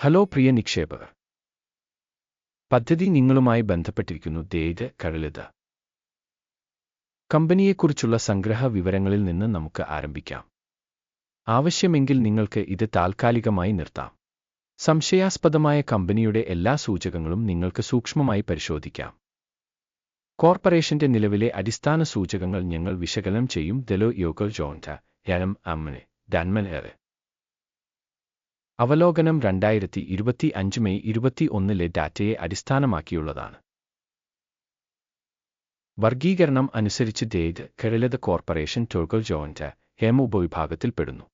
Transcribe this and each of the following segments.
Hello പ്രിയ നിക്ഷേപകർ. പദ്ധതി നിങ്ങളുമായി ബന്ധപ്പെട്ടിരിക്കുന്നു ദേത് കഴലിത കമ്പനിയെക്കുറിച്ചുള്ള സംഗ്രഹ വിവരങ്ങളിൽ നിന്ന് നമുക്ക് ആരംഭിക്കാം. ആവശ്യമെങ്കിൽ നിങ്ങൾക്ക് ഇത് താൽക്കാലികമായി നിർത്താം. സംശയാസ്പദമായ കമ്പനിയുടെ എല്ലാ സൂചകങ്ങളും നിങ്ങൾക്ക് സൂക്ഷ്മമായി പരിശോധിക്കാം. കോർപ്പറേഷന്റെ നിലവിലെ അടിസ്ഥാന സൂചകങ്ങൾ ഞങ്ങൾ വിശകലനം ചെയ്യും. ദലോ യോഗോ ജോൺ യം അമ്മനെ ഡൻമൻ ഏറെ. അവലോകനം രണ്ടായിരത്തി ഇരുപത്തി അഞ്ച് മെയ് ഇരുപത്തി ഒന്നിലെ ഡാറ്റയെ അടിസ്ഥാനമാക്കിയുള്ളതാണ്. വർഗീകരണം അനുസരിച്ച് ദേദ് കിഴലത കോർപ്പറേഷൻ ടോഗൽ ജോയിന്റ് ഹേമ ഉപവിഭാഗത്തിൽപ്പെടുന്നു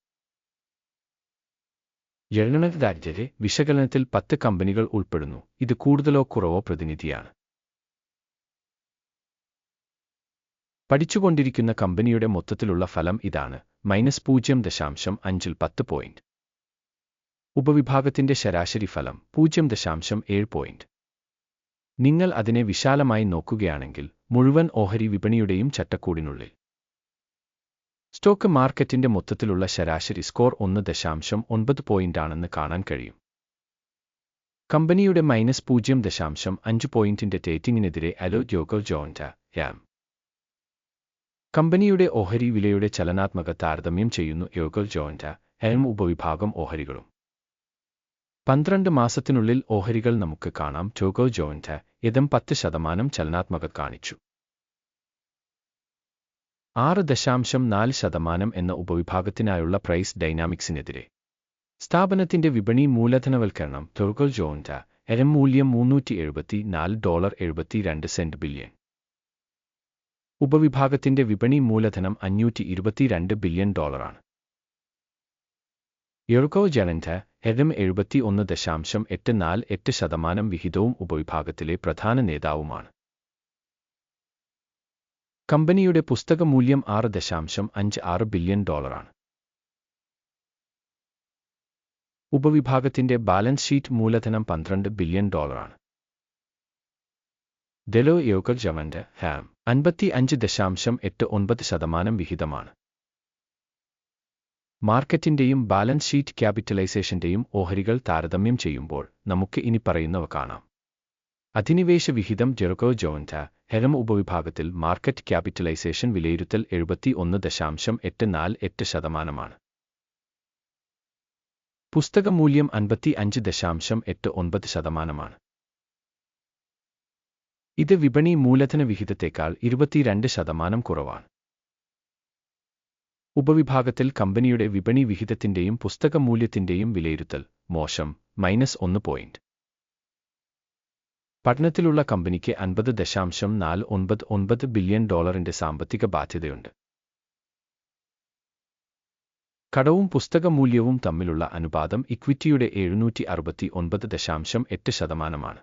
എഴുന്നണ രാജ്യരെ വിശകലനത്തിൽ പത്ത് കമ്പനികൾ ഉൾപ്പെടുന്നു. ഇത് കൂടുതലോ കുറവോ പ്രതിനിധിയാണ്. പഠിച്ചുകൊണ്ടിരിക്കുന്ന കമ്പനിയുടെ മൊത്തത്തിലുള്ള ഫലം ഇതാണ്. മൈനസ് പൂജ്യം ദശാംശം അഞ്ചിൽ പത്ത് പോയിന്റ്. ഉപവിഭാഗത്തിന്റെ ശരാശരി ഫലം പൂജ്യം ദശാംശം ഏഴ് പോയിന്റ് നിങ്ങൾ അതിനെ വിശാലമായി നോക്കുകയാണെങ്കിൽ മുഴുവൻ ഓഹരി വിപണിയുടെയും ചട്ടക്കൂടിനുള്ളിൽ. സ്റ്റോക്ക് മാർക്കറ്റിന്റെ മൊത്തത്തിലുള്ള ശരാശരി സ്കോർ ഒന്ന് ദശാംശം ഒൻപത് പോയിന്റാണെന്ന് കാണാൻ കഴിയും. കമ്പനിയുടെ മൈനസ് പൂജ്യം ദശാംശം അഞ്ച് പോയിന്റിന്റെ ടേറ്റിംഗിനെതിരെ അലോ ജോഗോ ജോൺറ്റ യാം കമ്പനിയുടെ ഓഹരി വിലയുടെ ചലനാത്മക താരതമ്യം ചെയ്യുന്നു യോഗൽ ജോൺറ്റ എം ഉപവിഭാഗം ഓഹരികളും. പന്ത്രണ്ട് മാസത്തിനുള്ളിൽ ഓഹരികൾ നമുക്ക് കാണാം. ടോഗോ ജോയിന്റ് ഇതും പത്ത് ശതമാനം ചലനാത്മക കാണിച്ചു. ആറ് ദശാംശം നാല് ശതമാനം എന്ന ഉപവിഭാഗത്തിനായുള്ള പ്രൈസ് ഡൈനാമിക്സിനെതിരെ. സ്ഥാപനത്തിന്റെ വിപണി മൂലധനവൽക്കരണം. ടോഗോ ജോയിന്റ് എരം മൂല്യം മുന്നൂറ്റി എഴുപത്തി നാല് ഡോളർ എഴുപത്തി രണ്ട് സെന്റ് ബില്യൺ. ഉപവിഭാഗത്തിന്റെ വിപണി മൂലധനം അഞ്ഞൂറ്റി ഇരുപത്തിരണ്ട് ബില്യൺ ഡോളറാണ്. യുർഗോ ജനന്റ് ഹെഡം എഴുപത്തി ഒന്ന് ദശാംശം എട്ട് നാല് എട്ട് ശതമാനം വിഹിതവും ഉപവിഭാഗത്തിലെ പ്രധാന നേതാവുമാണ്. കമ്പനിയുടെ പുസ്തക മൂല്യം ആറ് ദശാംശം അഞ്ച് ആറ് ബില്യൺ ഡോളറാണ്. ഉപവിഭാഗത്തിന്റെ ബാലൻസ് ഷീറ്റ് മൂലധനം പന്ത്രണ്ട് ബില്യൺ ഡോളറാണ്. ഡെലോ യോഗർ ജവന്റ് ഹാം അൻപത്തി അഞ്ച് ദശാംശം എട്ട് ഒൻപത് ശതമാനം വിഹിതമാണ്. മാർക്കറ്റിന്റെയും ബാലൻസ് ഷീറ്റ് ക്യാപിറ്റലൈസേഷന്റെയും ഓഹരികൾ താരതമ്യം ചെയ്യുമ്പോൾ നമുക്ക് ഇനി പറയുന്നവ കാണാം. അധിനിവേശ വിഹിതം ജെറുക്കോ ജോന്റ ഹെരം ഉപവിഭാഗത്തിൽ മാർക്കറ്റ് ക്യാപിറ്റലൈസേഷൻ വിലയിരുത്തൽ എഴുപത്തി ഒന്ന് ദശാംശം എട്ട് നാല് എട്ട് ശതമാനമാണ്. പുസ്തക മൂല്യം അൻപത്തി അഞ്ച് ദശാംശം എട്ട് ഒൻപത് ശതമാനമാണ്. ഇത് വിപണി മൂലധന വിഹിതത്തേക്കാൾ ഇരുപത്തിരണ്ട് ശതമാനം കുറവാണ്. ഉപവിഭാഗത്തിൽ കമ്പനിയുടെ വിപണി വിഹിതത്തിന്റെയും പുസ്തക മൂല്യത്തിന്റെയും വിലയിരുത്തൽ. മോശം. മൈനസ് ഒന്ന് പോയിന്റ്. പഠനത്തിലുള്ള കമ്പനിക്ക് അൻപത് ദശാംശം നാല് ഒൻപത് ഒൻപത് ബില്യൺ ഡോളറിന്റെ സാമ്പത്തിക ബാധ്യതയുണ്ട്. കടവും പുസ്തക മൂല്യവും തമ്മിലുള്ള അനുപാതം ഇക്വിറ്റിയുടെ എഴുന്നൂറ്റി അറുപത്തി ഒൻപത് ദശാംശം എട്ട് ശതമാനമാണ്.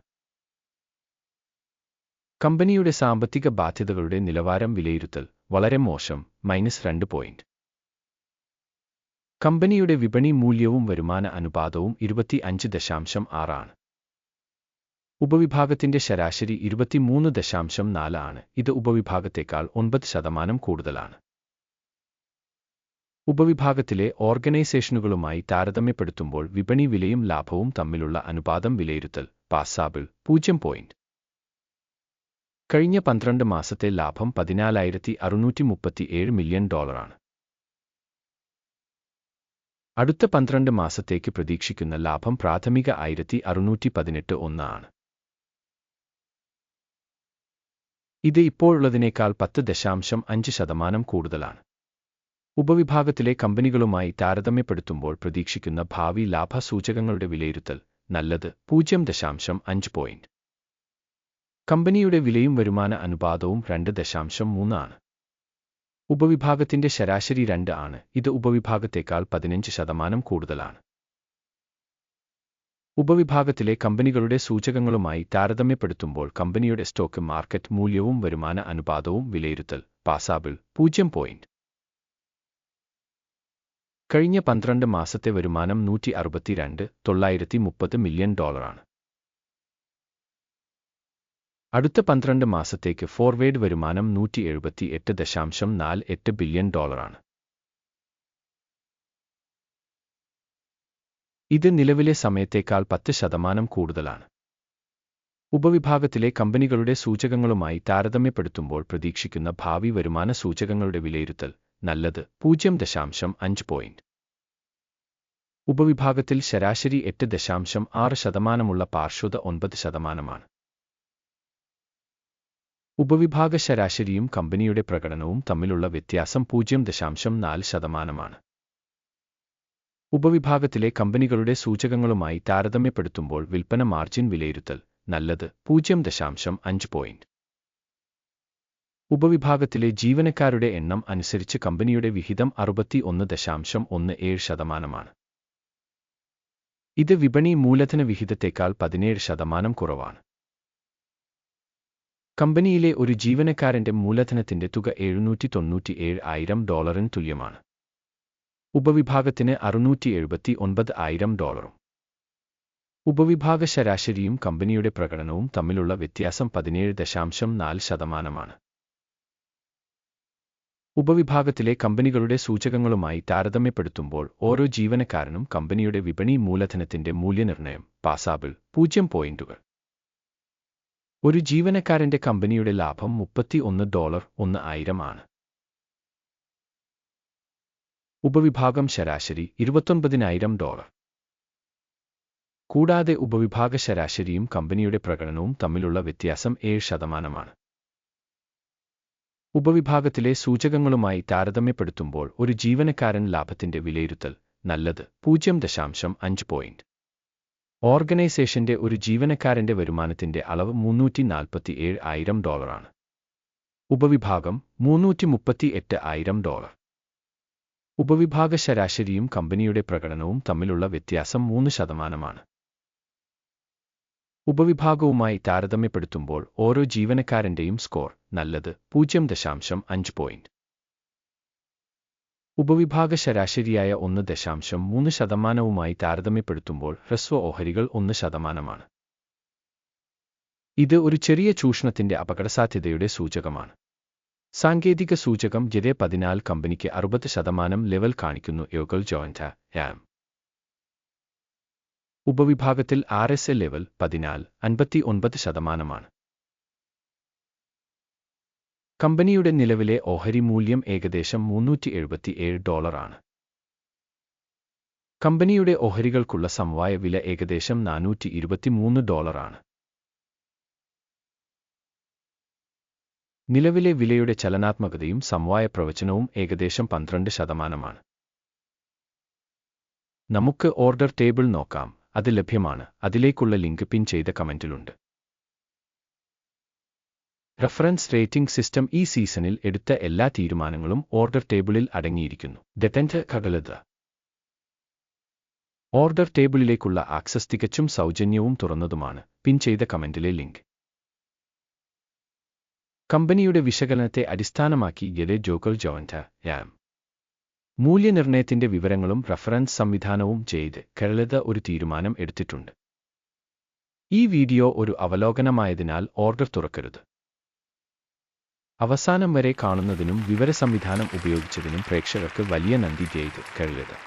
കമ്പനിയുടെ സാമ്പത്തിക ബാധ്യതകളുടെ നിലവാരം വിലയിരുത്തൽ. വളരെ മോശം. മൈനസ് രണ്ട് പോയിന്റ്. കമ്പനിയുടെ വിപണി മൂല്യവും വരുമാന അനുപാതവും ഇരുപത്തി അഞ്ച് ദശാംശം ആറാണ്. ഉപവിഭാഗത്തിന്റെ ശരാശരി ഇരുപത്തിമൂന്ന് ദശാംശം നാല് ആണ്. ഇത് ഉപവിഭാഗത്തേക്കാൾ ഒൻപത് ശതമാനം കൂടുതലാണ്. ഉപവിഭാഗത്തിലെ ഓർഗനൈസേഷനുകളുമായി താരതമ്യപ്പെടുത്തുമ്പോൾ വിപണി വിലയും ലാഭവും തമ്മിലുള്ള അനുപാതം വിലയിരുത്തൽ പാസാബിൾ പൂജ്യം പോയിന്റ്. കഴിഞ്ഞ പന്ത്രണ്ട് മാസത്തെ ലാഭം പതിനാലായിരത്തി അറുന്നൂറ്റി മുപ്പത്തിയേഴ് മില്യൺ ഡോളറാണ്. അടുത്ത പന്ത്രണ്ട് മാസത്തേക്ക് പ്രതീക്ഷിക്കുന്ന ലാഭം പ്രാഥമിക ആയിരത്തി അറുന്നൂറ്റി പതിനെട്ട് ഒന്നാണ്. ഇത് ഇപ്പോഴുള്ളതിനേക്കാൾ പത്ത് ദശാംശം അഞ്ച് ശതമാനം കൂടുതലാണ്. ഉപവിഭാഗത്തിലെ കമ്പനികളുമായി താരതമ്യപ്പെടുത്തുമ്പോൾ പ്രതീക്ഷിക്കുന്ന ഭാവി ലാഭ സൂചകങ്ങളുടെ വിലയിരുത്തൽ നല്ലത് പൂജ്യം ദശാംശം അഞ്ച് പോയിന്റ്. കമ്പനിയുടെ വിലയും വരുമാന അനുപാതവും രണ്ട് ദശാംശം മൂന്നാണ്. ഉപവിഭാഗത്തിന്റെ ശരാശരി രണ്ട് ആണ്. ഇത് ഉപവിഭാഗത്തേക്കാൾ പതിനഞ്ച് ശതമാനം കൂടുതലാണ്. ഉപവിഭാഗത്തിലെ കമ്പനികളുടെ സൂചകങ്ങളുമായി താരതമ്യപ്പെടുത്തുമ്പോൾ കമ്പനിയുടെ സ്റ്റോക്ക് മാർക്കറ്റ് മൂല്യവും വരുമാന അനുപാതവും വിലയിരുത്തൽ പാസാബിൾ പൂജ്യം പോയിന്റ്. കഴിഞ്ഞ പന്ത്രണ്ട് മാസത്തെ വരുമാനം നൂറ്റി അറുപത്തിരണ്ട് തൊള്ളായിരത്തി മുപ്പത് മില്യൺ ഡോളറാണ്. അടുത്ത പന്ത്രണ്ട് മാസത്തേക്ക് ഫോർവേഡ് വരുമാനം നൂറ്റി എഴുപത്തി എട്ട് ദശാംശം നാല് എട്ട് ബില്യൺ ഡോളറാണ്. ഇത് നിലവിലെ സമയത്തേക്കാൾ പത്ത് ശതമാനം കൂടുതലാണ്. ഉപവിഭാഗത്തിലെ കമ്പനികളുടെ സൂചകങ്ങളുമായി താരതമ്യപ്പെടുത്തുമ്പോൾ പ്രതീക്ഷിക്കുന്ന ഭാവി വരുമാന സൂചകങ്ങളുടെ വിലയിരുത്തൽ നല്ലത് പൂജ്യം ദശാംശം അഞ്ച് പോയിന്റ് ഉപവിഭാഗത്തിൽ ശരാശരി എട്ട് ദശാംശം ആറ് ശതമാനമുള്ള പാർശ്വത ഒൻപത് ശതമാനമാണ്. ഉപവിഭാഗ ശരാശരിയും കമ്പനിയുടെ പ്രകടനവും തമ്മിലുള്ള വ്യത്യാസം പൂജ്യം ദശാംശം നാല് ശതമാനമാണ്. ഉപവിഭാഗത്തിലെ കമ്പനികളുടെ സൂചകങ്ങളുമായി താരതമ്യപ്പെടുത്തുമ്പോൾ വിൽപ്പന മാർജിൻ വിലയിരുത്തൽ നല്ലത് പൂജ്യം ദശാംശം അഞ്ച് പോയിന്റ്. ഉപവിഭാഗത്തിലെ ജീവനക്കാരുടെ എണ്ണം അനുസരിച്ച് കമ്പനിയുടെ വിഹിതം അറുപത്തി ഒന്ന് ദശാംശം ഒന്ന് ഏഴ് ശതമാനമാണ്. ഇത് വിപണി മൂലധന വിഹിതത്തേക്കാൾ പതിനേഴ് ശതമാനം കുറവാണ്. കമ്പനിയിലെ ഒരു ജീവനക്കാരന്റെ മൂലധനത്തിന്റെ തുക എഴുന്നൂറ്റി തൊണ്ണൂറ്റിയേഴ് ആയിരം ഡോളറിന് തുല്യമാണ്. ഉപവിഭാഗത്തിന് അറുന്നൂറ്റി എഴുപത്തി ഒൻപത് ആയിരം ഡോളറും. ഉപവിഭാഗ ശരാശരിയും കമ്പനിയുടെ പ്രകടനവും തമ്മിലുള്ള വ്യത്യാസം പതിനേഴ് ദശാംശം നാല് ശതമാനമാണ്. ഉപവിഭാഗത്തിലെ കമ്പനികളുടെ സൂചകങ്ങളുമായി താരതമ്യപ്പെടുത്തുമ്പോൾ ഓരോ ജീവനക്കാരനും കമ്പനിയുടെ വിപണി മൂലധനത്തിന്റെ മൂല്യനിർണയം പാസാബിൾ പൂജ്യം പോയിന്റുകൾ. ഒരു ജീവനക്കാരന്റെ കമ്പനിയുടെ ലാഭം മുപ്പത്തി ഒന്ന് ഡോളർ ഒന്ന് ആണ്. ഉപവിഭാഗം ശരാശരി ഇരുപത്തൊൻപതിനായിരം ഡോളർ. കൂടാതെ ഉപവിഭാഗ ശരാശരിയും കമ്പനിയുടെ പ്രകടനവും തമ്മിലുള്ള വ്യത്യാസം ഏഴ് ശതമാനമാണ്. ഉപവിഭാഗത്തിലെ സൂചകങ്ങളുമായി താരതമ്യപ്പെടുത്തുമ്പോൾ ഒരു ജീവനക്കാരൻ ലാഭത്തിന്റെ വിലയിരുത്തൽ നല്ലത് പൂജ്യം ദശാംശം അഞ്ച് പോയിന്റ് ഓർഗനൈസേഷന്റെ ഒരു ജീവനക്കാരന്റെ വരുമാനത്തിന്റെ അളവ് മുന്നൂറ്റി നാൽപ്പത്തി ഏഴ് ആയിരം ഡോളറാണ്. ഉപവിഭാഗം മുന്നൂറ്റി മുപ്പത്തി എട്ട് ആയിരം ഡോളർ. ഉപവിഭാഗ ശരാശരിയും കമ്പനിയുടെ പ്രകടനവും തമ്മിലുള്ള വ്യത്യാസം മൂന്ന് ശതമാനമാണ്. ഉപവിഭാഗവുമായി താരതമ്യപ്പെടുത്തുമ്പോൾ ഓരോ ജീവനക്കാരന്റെയും സ്കോർ നല്ലത് പൂജ്യം ദശാംശം അഞ്ച് പോയിന്റ്. ഉപവിഭാഗ ശരാശരിയായ ഒന്ന് ദശാംശം മൂന്ന് ശതമാനവുമായി താരതമ്യപ്പെടുത്തുമ്പോൾ ഹ്രസ്വ ഓഹരികൾ ഒന്ന് ശതമാനമാണ്. ഇത് ഒരു ചെറിയ ചൂഷണത്തിന്റെ അപകടസാധ്യതയുടെ സൂചകമാണ്. സാങ്കേതിക സൂചകം ജെ പതിനാല് കമ്പനിക്ക് അറുപത് ശതമാനം ലെവൽ കാണിക്കുന്നു യോഗൽ ജോയിന്റ് യാം ഉപവിഭാഗത്തിൽ ആർ എസ് എ ലെവൽ പതിനാല് അൻപത്തി ഒൻപത് ശതമാനമാണ്. കമ്പനിയുടെ നിലവിലെ ഓഹരി മൂല്യം ഏകദേശം മുന്നൂറ്റി എഴുപത്തിയേഴ് ഡോളറാണ് കമ്പനിയുടെ ഓഹരികൾക്കുള്ള സമവായ വില ഏകദേശം നാനൂറ്റി ഇരുപത്തിമൂന്ന് ഡോളറാണ് നിലവിലെ വിലയുടെ ചലനാത്മകതയും സമവായ പ്രവചനവും ഏകദേശം പന്ത്രണ്ട് ശതമാനമാണ്. നമുക്ക് ഓർഡർ ടേബിൾ നോക്കാം. അത് ലഭ്യമാണ്. അതിലേക്കുള്ള ലിങ്ക് പിൻ ചെയ്ത കമന്റിലുണ്ട്. റഫറൻസ് റേറ്റിംഗ് സിസ്റ്റം ഈ സീസണിൽ എടുത്ത എല്ലാ തീരുമാനങ്ങളും ഓർഡർ ടേബിളിൽ അടങ്ങിയിരിക്കുന്നു. ഡെറ്റന്റ് കകലത. ഓർഡർ ടേബിളിലേക്കുള്ള ആക്സസ് തികച്ചും സൗജന്യവും തുറന്നതുമാണ്. പിൻ ചെയ്ത കമന്റിലെ ലിങ്ക്. കമ്പനിയുടെ വിശകലനത്തെ അടിസ്ഥാനമാക്കി ഗെലെ ജോക്കൽ ജോവന്റ യാം. മൂല്യനിർണയത്തിന്റെ വിവരങ്ങളും റഫറൻസ് സംവിധാനവും ചെയ്ത് കേരളത ഒരു തീരുമാനം എടുത്തിട്ടുണ്ട്. ഈ വീഡിയോ ഒരു അവലോകനമായതിനാൽ ഓർഡർ തുറക്കരുത്. അവസാനം വരെ കാണുന്നതിനും വിവര സംവിധാനം ഉപയോഗിച്ചതിനും പ്രേക്ഷകർക്ക് വലിയ നന്ദി ചെയ്ത് കഴിയരുത്